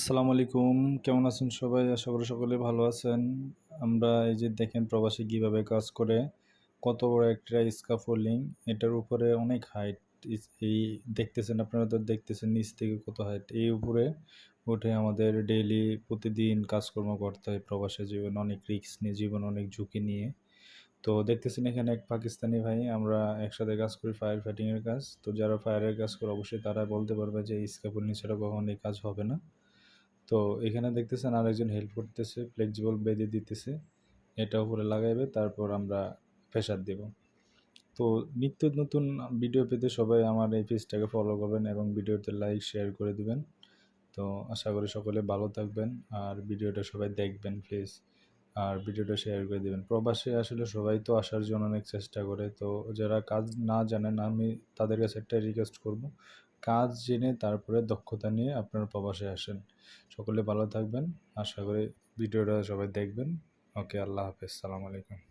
আসসালামু আলাইকুম। কেমন আছেন সবাই? আশা করি সকলে ভালো আছেন। আমরা এই যে দেখেন প্রবাসী কীভাবে কাজ করে, কত বড় একটা স্কাফোল্ডিং এটার উপরে অনেক হাইট এই দেখতেছেন, আপনারা তো দেখতেছেন নিচ থেকে কত হাইট এই উপরে উঠে আমাদের ডেইলি প্রতিদিন কাজকর্ম করতে হয় প্রবাসী জীবন, অনেক রিস্ক নিয়ে, জীবন অনেক ঝুঁকি নিয়ে। তো দেখতেছেন এখানে এক পাকিস্তানি ভাই, আমরা একসাথে কাজ করি ফায়ার ফাইটিংয়ের কাজ। তো যারা ফায়ারের কাজ করে, অবশ্যই তারা বলতে পারবে যে স্কাফোল্ডিং ছাড়া কখনোই কাজ হবে না। তো এখানে দেখতেছেন আরেকজন হেল্প করতেছে ফ্লেক্সিবল বেঁধে দিতেছে। এটা উপরে লাগাইবে, তারপর আমরা প্রেশার দেব। তো নিত্য নতুন ভিডিও পেতে সবাই আমার এই পেজটাকে ফলো করবেন এবং ভিডিওতে লাইক শেয়ার করে দিবেন। তো আশা করি সকলে ভালো থাকবেন, আর ভিডিওটা সবাই দেখবেন প্লিজ আর ভিডিওটা শেয়ার করে দেবেন। প্রবাসে আসলে সবাই তো আসার জন্য অনেক চেষ্টা করে, তো যারা কাজ না জানেন, আমি তাদের কাছে একটা রিকোয়েস্ট করব। কাজ জেনে তারপরে দক্ষতা নিয়ে আপনারা প্রবাসে আসেন। সকলে ভালো থাকবেন। আশা করি ভিডিওটা সবাই দেখবেন। ওকে, আল্লাহ হাফেজ। সালাম আলাইকুম।